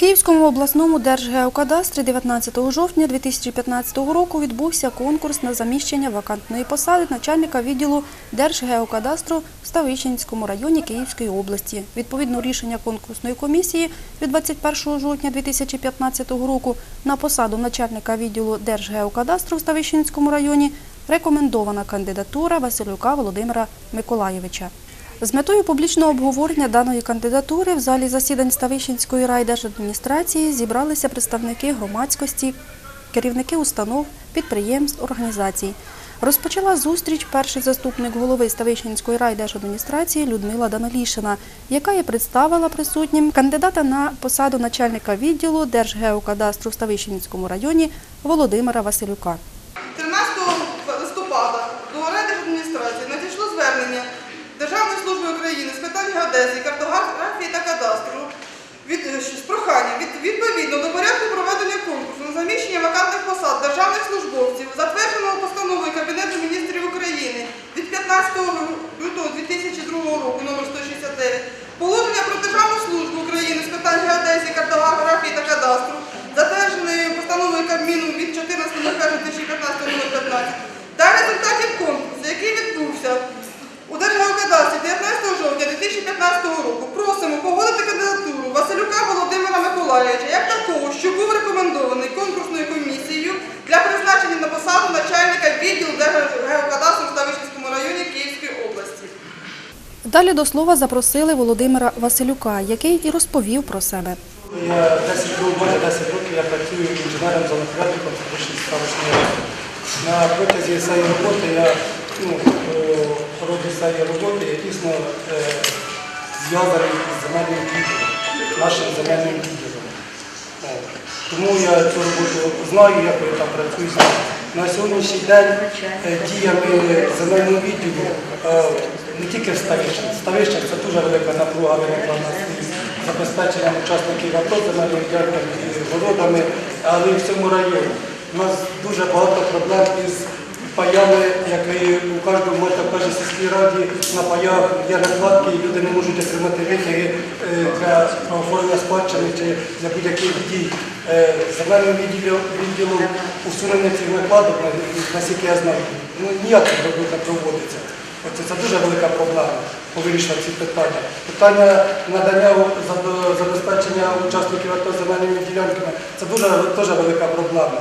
Київському обласному держгеокадастрі 19 жовтня 2015 року відбувся конкурс на заміщення вакантної посади начальника відділу Держгеокадастру в Ставищенському районі Київської області. Відповідно рішення конкурсної комісії від 21 жовтня 2015 року на посаду начальника відділу Держгеокадастру в Ставищенському районі рекомендована кандидатура Василюка Володимира Миколаєвича. З метою публічного обговорення даної кандидатури в залі засідань Ставищенської райдержадміністрації зібралися представники громадськості, керівники установ, підприємств, організацій. Розпочала зустріч перший заступник голови Ставищенської райдержадміністрації Людмила Даналішина, яка і представила присутнім кандидата на посаду начальника відділу Держгеокадастру в Ставищенському районі Володимира Василюка. 13 листопада до райдержадміністрації надійшло звернення Державної служби України з питань геодезії, картографії та кадастру від, з проханням від, відповідно до порядку проведення конкурсу на заміщення вакантних посад державних службовців, затвердженого постановою Кабінету міністрів України від 15 лютого 2002 року номер 169, положення про Державну службу України з питань геодезії, картографії та кадастру, затвердженої постановою Кабміну від 14.01.2015 номер 15, та результатів конкурсу, який відбувся у Держгеокадастрі 19 жовтня 2015 року просимо погодити кандидатуру Василюка Володимира Миколаївича як такого, що був рекомендований конкурсною комісією для призначення на посаду начальника відділу Держгеокадастру в Ставищенському районі Київської області. Далі до слова запросили Володимира Василюка, який і розповів про себе. Я 10 років, 10 років я працюю інженером зонопорядником Ставищенської селищної ради. На протязі цієї роботи я ну, е, роблю цієї роботи, я тісно е, зв'язаний з земельним відділом, нашим земельним відділом. Е, Тому я цю роботу знаю, як я там працюю. На сьогоднішній день діями земельного відділу не тільки в Ставищах. Ставищах це дуже велика напруга виникла на забезпеченням учасників АТО земельними ділянками і городами, але і в цьому районі. У нас дуже багато проблем із паями, як і у кожному в кожній сільській раді на паях є накладки, і люди не можуть отримати витяги е, для оформлення спадщини чи для будь-яких дій. Е, Земельним відділом, відділом усунення цих накладок, на- наскільки я знаю, ну, ніяких не проводиться. Оце це дуже велика проблема вирішенню цих питань. Питання надання забезпечення учасників АТО земельними ділянками це дуже теж велика проблема.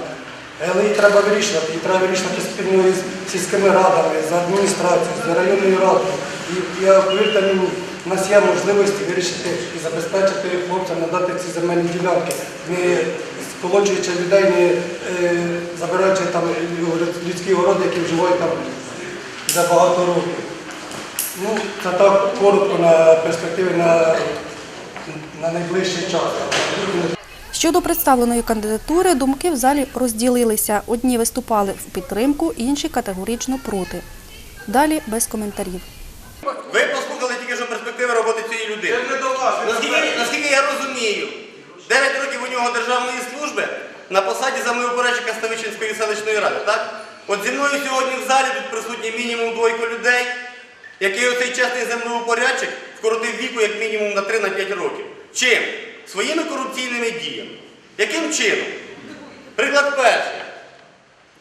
Але її треба вирішувати, її треба вирішувати спільно із сільськими радами, з адміністрацією, з районною радою. І я повірте мені, у нас є можливості вирішити і забезпечити хлопцям надати ці земельні ділянки, не сколоджуючи людей, не е, забираючи там людські городи, які вживають там за багато років. Ну, це так коротко на перспективи на, на найближчий час. Щодо представленої кандидатури, думки в залі розділилися. Одні виступали в підтримку, інші категорично проти. Далі без коментарів. Ви послухали тільки що перспективи роботи цієї людини. Наскільки, наскільки я розумію, 9 років у нього державної служби на посаді землеупорядчика Ставичинської селищної ради, так? От зі мною сьогодні в залі присутні мінімум двойко людей, який оцей чесний землеупорядчик вкоротив віку як мінімум на 3-5 років. Чим? Своїми корупційними діями. Яким чином? Приклад перший.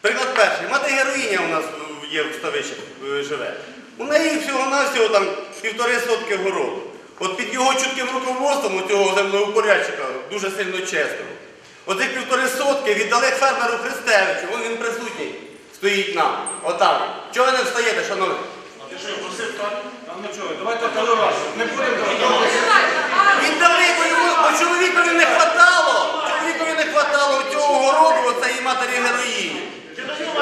Приклад перший. Мати героїня у нас е, є в Ставищі е, живе. У неї всього-навсього там півтори сотки городу. От під його чутким руководством у цього землеупорядчика, дуже сильно чесного, оцих півтори сотки віддали фермеру Христевичу, він присутній, стоїть нам. Отак. Чого ви не встаєте, шановні? Ти що, просив так? Там нічого, давайте толерантно. Не будемо Віддали, бо йому бо чоловікові не хватало. Чоловікові не хватало цього городу, оцеї матері героїні.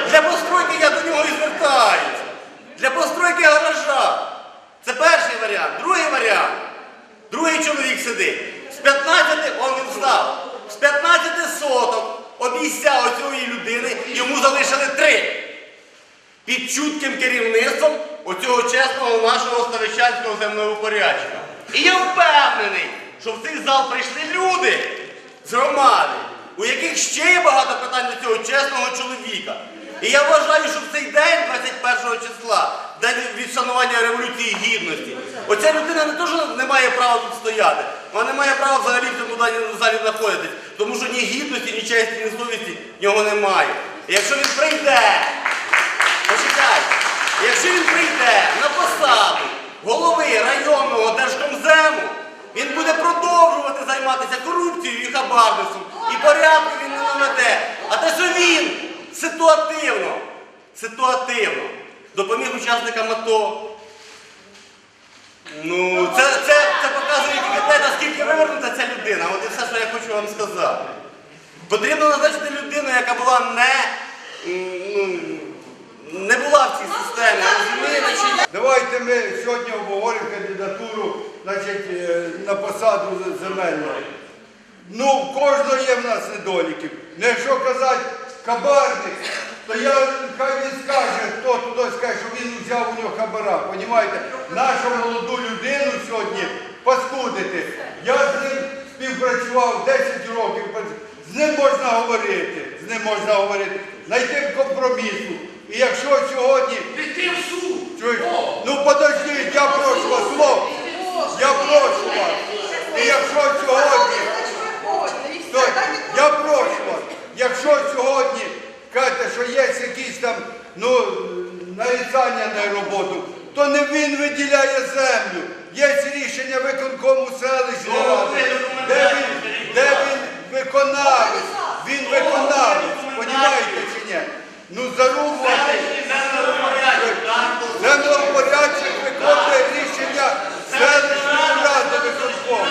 Для постройки я до нього і звертаюся. Для постройки гаража. Це перший варіант. Другий варіант. Другий чоловік сидить. З 15, он він встав. З 15 соток обіцяв оцієї людини, йому залишили три. Під чутким керівництвом оцього чесного нашого ставищанського землеупорядчика. І я впевнений, що в цей зал прийшли люди з громади, у яких ще є багато питань до цього чесного чоловіка. І я вважаю, що в цей день, 21 числа, день відшанування Революції Гідності, оця людина не то, не має права тут стояти, Вона не має права взагалі в цьому залі знаходитись, тому що ні гідності, ні честі, ні совісті в нього немає. І якщо він прийде, почекайте, якщо він прийде на посаду голови районного держкомзему, він буде продовжувати займатися корупцією і хабарництвом, і порядку він не наведе. А те, що він ситуативно, ситуативно допоміг учасникам АТО, Ну, це, це, це показує тільки те, наскільки вивернута ця людина. От і все, що я хочу вам сказати. Потрібно назначити людину, яка була не, м, ну, не була в цій системі. Розумієте. Давайте ми сьогодні обговоримо кандидатуру е, на посаду земельну. Ну, в кожного є в нас недоліків. Не якщо казати хабарник, то я хай він скаже, хто туди скаже, що він взяв у нього хабара. Понімаєте? Нашу молоду людину сьогодні паскудити. Я з ним співпрацював 10 років. З ним можна говорити, з ним можна говорити, знайти компромісу. І якщо сьогодні Чуєш? Ну подождіть, я прошу вас, хлоп. Я прошу вас. І якщо сьогодні, Стой, я прошу вас, якщо сьогодні кажете, що є якісь там ну, нарицання на роботу, то не він виділяє землю. Є рішення виконкому селищної ради, ви де документи він, де він виконавець, він виконавець, понімаєте чи ні? Ну зарубувати. Землеупорядчик виконує рішення селищної ради виконкому.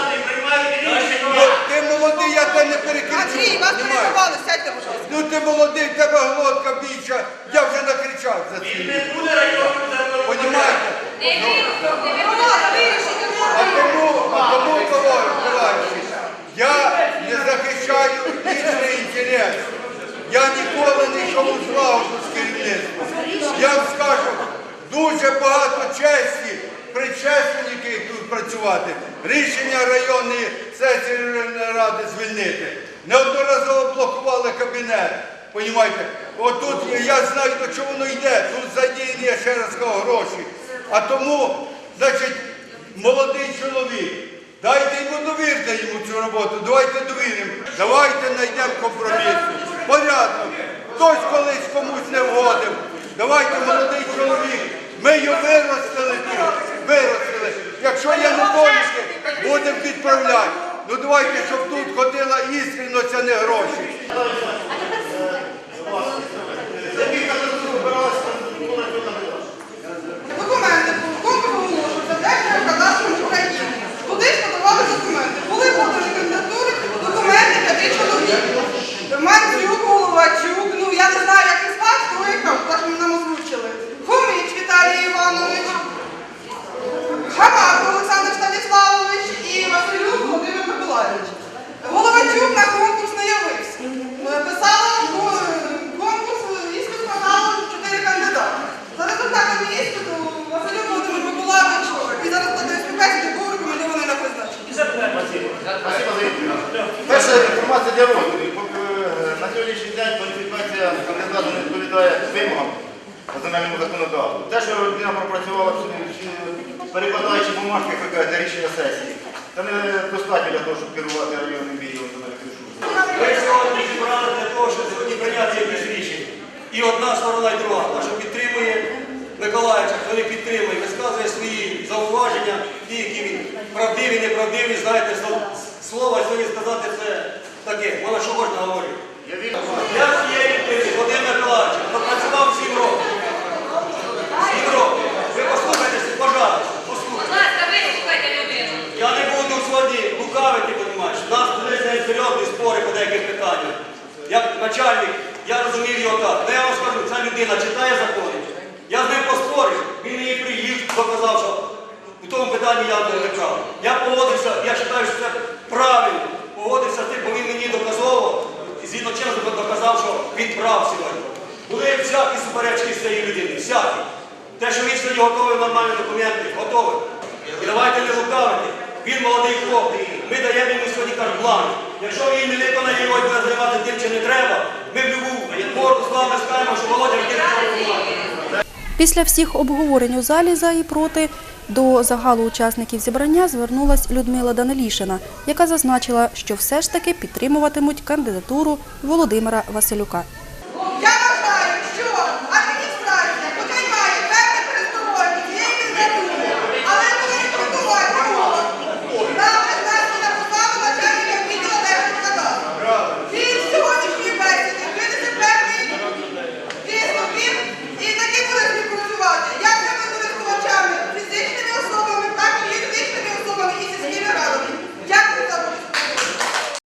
Ну, ти молодий, я тебе не перекричу. Андрій, вас понімаєш? перебували, сядьте, будь ласка. Ну ти молодий, в тебе глотка більша. Я вже накричав за це. Понімаєте? А тому, а тому, Миколай Миколаївич, я не захищаю лічний інтерес. Я ніколи не йшов у злагоду з керівництвом. Я вам скажу, дуже багато честі предшественники працювати. Рішення районної сесії ради звільнити. Неодноразово блокували кабінет. Понімаєте? Отут я знаю, до чого воно йде. Тут задіяні, я ще раз кажу, гроші. А тому, значить, молодий чоловік. Дайте йому довірте йому цю роботу, давайте довіримо. Давайте знайдемо компроміс. Порядок. Хтось колись комусь не вгодив. Давайте, молодий чоловік. Ми його. Виростили. Якщо недоліки, будемо підправляти. Ну давайте, щоб тут ходила іскренність, а не гроші. Документи по конкурсу оголошуються Держгеокадастром України. Туди ж подавали документи. Були подані кандидатури, документи п'яти чоловік. Мандзюк, Головачук, ну я не знаю, як і звати, хто яка, так що нам озвучили. Хоміч Віталій Іванович, Хамак Олександр Станіславович і Василюк Володимир Миколаївич. Головачук на конкурс не явився. Е, Писала ко- конкурс, іспит складало чотири кандидати. За результатами іспиту Василюк Володимир Миколаївич і зараз складає співбесіду був рекомендований на призначення. Спасибо за відповідь. Перша інформація для розвитку. Поки, е, На сьогоднішній день кваліфікація кандидата не відповідає вимогам земельному законодавству. Те, що людина пропрацювала, чи- чи перекладаючи бумажки, як ви рішення сесії, це не достатньо для того, щоб керувати районним відділом земельних ресурсів. Ми сьогодні зібрали для того, щоб сьогодні прийняти якісь рішення. І одна сторона, і друга. Та, що підтримує Миколаївича, хто не підтримує, висказує свої зауваження, ті, які він правдиві, неправдиві, знаєте, слова сьогодні сказати це таке, вона що можна говорити. Я з цієї людини, Вадим Миколаївич, пропрацював 7 років. 7 років. Ви послухайтеся, пожалуйста, послухайте. Будь ласка, вислухайте людину. Я не буду сьогодні лукавити, розумієш. У нас були серйозні спори по деяких питаннях. Як начальник, я розумів його так. Ну я вам скажу, ця людина читає закони. Я з ним поспорив, він мені приїв, доказав, що в тому питанні я неправий. Я погодився, я вважаю, що це правильно. Погодився з тим, бо він мені чесно доказав, що він прав сьогодні. Були всякі суперечки з цією людиною, всякі. Те, що він сьогодні готовий нормальні документи, готовий. І давайте не лукавити. Він молодий хлопець. Ми даємо йому сьогодні карт-бланк. Якщо він не виконає його буде займати тим, чи не треба, ми в любу пору з вами скажемо, що Володя до Після всіх обговорень у залі за і проти до загалу учасників зібрання звернулась Людмила Данилішина, яка зазначила, що все ж таки підтримуватимуть кандидатуру Володимира Василюка.